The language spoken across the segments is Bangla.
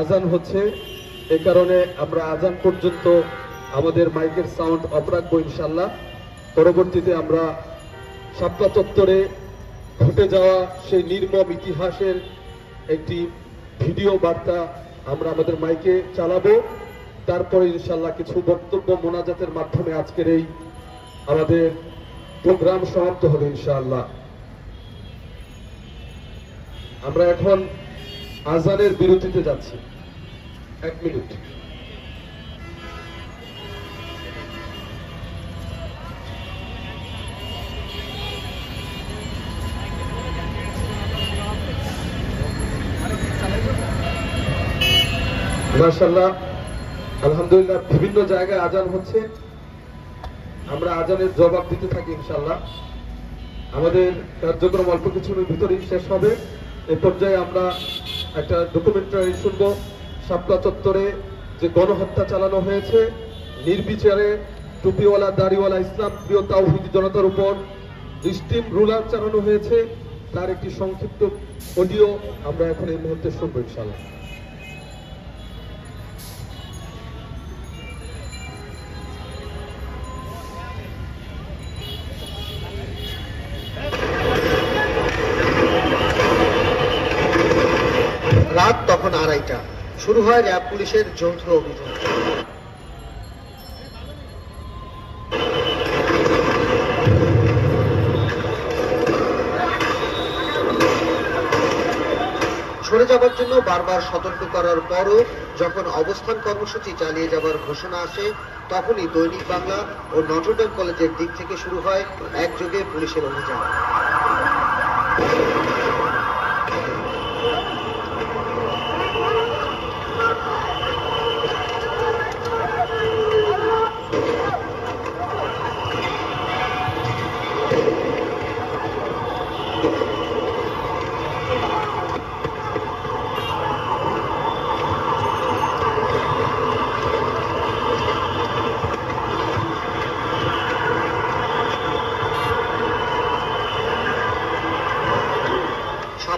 আজান হচ্ছে। এ কারণে আমরা আজান পর্যন্ত আমাদের মাইকের সাউন্ড অফ রাখব ইনশাল্লাহ পরবর্তীতে আমরা শাপলা চত্বরে ঘটে যাওয়া সেই নির্মম ইতিহাসের একটি ভিডিও বার্তা আমরা আমাদের মাইকে চালাবো। তারপরে ইনশাল্লাহ কিছু বক্তব্য মোনাজাতের মাধ্যমে আজকের এই আমাদের প্রোগ্রাম সমাপ্ত হবে ইনশাআল্লাহ। আমরা এখন আজানের বিরতিতে যাচ্ছি। এক মিনিট। মাশাল্লাহ আলহামদুলিল্লাহ বিভিন্ন জায়গায় আজান হচ্ছে। আমরা আজানের জবাব দিতে থাকি ইনশাল্লাহ আমাদের কার্যক্রম অল্প কিছুর ভিতরেই শেষ হবে। এ পর্যায়ে আমরা একটা ডকুমেন্টারি শুনব। শাপলা চত্বরে যে গণহত্যা চালানো হয়েছে, নির্বিচারে টুপিওয়ালা, দাড়িওয়ালা ইসলাম, প্রিয় তাওহিদ জনতার উপর স্টিম রুলার চালানো হয়েছে। তার একটি সংক্ষিপ্ত অডিও আমরা এখন এই মুহূর্তে শুনব ইনশাল্লাহ তখন আড়াইটা। শুরু হয় র্যাব পুলিশের যৌথ অভিযান। সরে যাবার জন্য বারবার সতর্ক করার পরও যখন অবস্থান কর্মসূচি চালিয়ে যাবার ঘোষণা আসে, তখনই দৈনিক বাংলা ও নটরডেম কলেজের দিক থেকে শুরু হয় একযোগে পুলিশের অভিযান।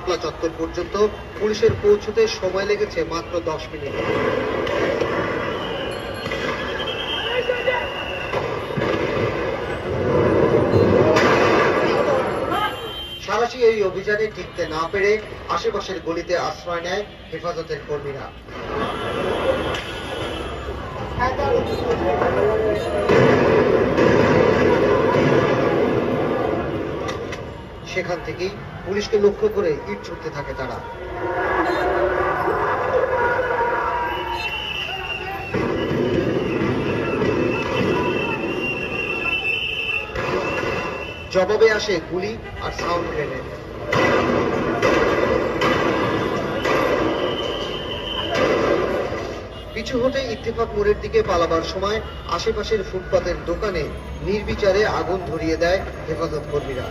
শাপলা চত্বর পর্যন্ত পুলিশের পৌঁছতে সময় লেগেছে মাত্র দশ মিনিট। সারাশি এই অভিযানে টিকতে না পেরে আশেপাশের গলিতে আশ্রয় নেয় হেফাজতের কর্মীরা। সেখান থেকেই পুলিশকে লক্ষ্য করে ইট ছুটতে থাকে তারা। জবাবে আসে গুলি আর সাউন্ড গ্রেনেড। পিছু হতে ইত্তেফাক মোড়ের দিকে পালাবার সময় আশেপাশের ফুটপাতের দোকানে নির্বিচারে আগুন ধরিয়ে দেয় হেফাজত কর্মীরা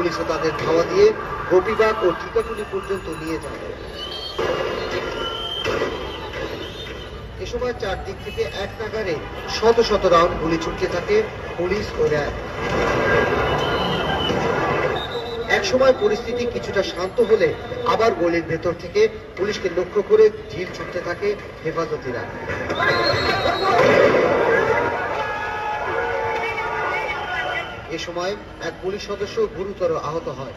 পুলিশও তাদের ধাওয়া দিয়ে গোপীবাগ ও টিকাটুলি পর্যন্ত নিয়ে যায়। এ সময় চারদিক থেকে এক নাগারে শত শত রাউন্ড গুলি ছুটতে থাকে পুলিশ ও র্যাব। এক সময় পরিস্থিতি কিছুটা শান্ত হলে আবার গলির ভেতর থেকে পুলিশকে লক্ষ্য করে ঢিল ছুটতে থাকে হেফাজতিরা। সময় এক পুলিশ সদস্য গুরুতর আহত হয়।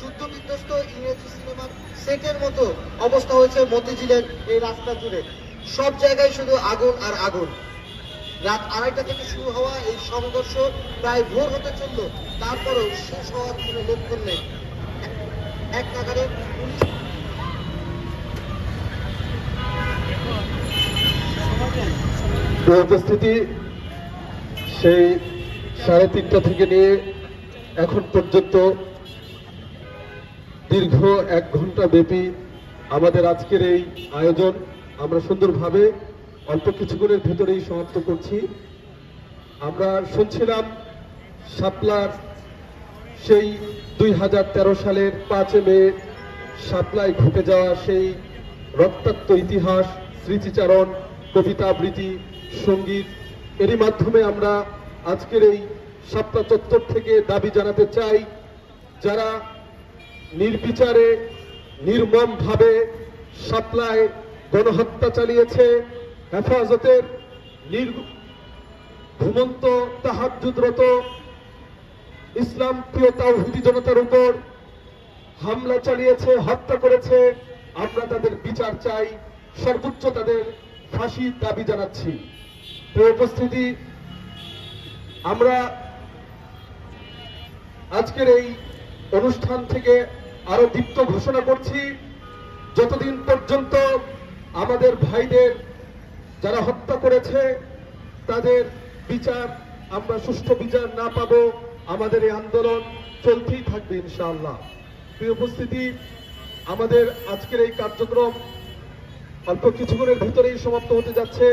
যুদ্ধ বিধ্বস্ত ইংরেজি সিনেমার সেটের মতো অবস্থা হয়েছে মতিঝিলের এই রাস্তা জুড়ে। সব জায়গায় শুধু আগুন আর আগুন। রাত আড়াইটা থেকে শুরু হওয়া এই সংঘর্ষ প্রায় ভোর হতে চলল, তারপরেও শেষ হওয়ার কোনো লক্ষণ নেই। এক নাগারে পুলিশ উপস্থিতি সেই সাড়ে তিনটা থেকে নিয়ে এখন পর্যন্ত দীর্ঘ এক ঘণ্টা ব্যাপী আমাদের আজকের এই আয়োজন আমরা সুন্দরভাবে অল্প কিছুক্ষণের ভেতরেই সমাপ্ত করছি। আমরা শুনছিলাম শাপলার সেই দুই হাজার তেরো সালের পাঁচে মে শাপলায় ঘটে যাওয়া সেই রক্তাক্ত ইতিহাস, স্মৃতিচারণ, কবিতা, আবৃত্তি, সংগীত, এরই মাধ্যমে আমরা আজকের এই শাপলা চত্বর থেকে দাবি জানাতে চাই, যারা নির্বিচারে, নির্মমভাবে সাপ্লায় গণহত্যা চালিয়েছে, হেফাজতের নির ঘুমন্ত তাহাজুদরত ইসলাম প্রিয় তাওহিদি জনতার উপর হামলা চালিয়েছে, হত্যা করেছে, আমরা তাদের বিচার চাই, সর্বোচ্চ তাদের ফাঁসির দাবি জানাচ্ছি। প্রিয় উপস্থিতি আমরা আজকের এই অনুষ্ঠান থেকে আরও দীপ্ত ঘোষণা করছি। যতদিন পর্যন্ত আমাদের ভাইদের যারা হত্যা করেছে, তাদের বিচার আমরা সুষ্ঠু বিচার না পাবো, আমাদের এই আন্দোলন চলতেই থাকবে ইনশাআল্লাহ। প্রিয় উপস্থিতি, আমাদের আজকের এই কার্যক্রম অল্প কিছুক্ষণের ভিতরেই সমাপ্ত হতে যাচ্ছে।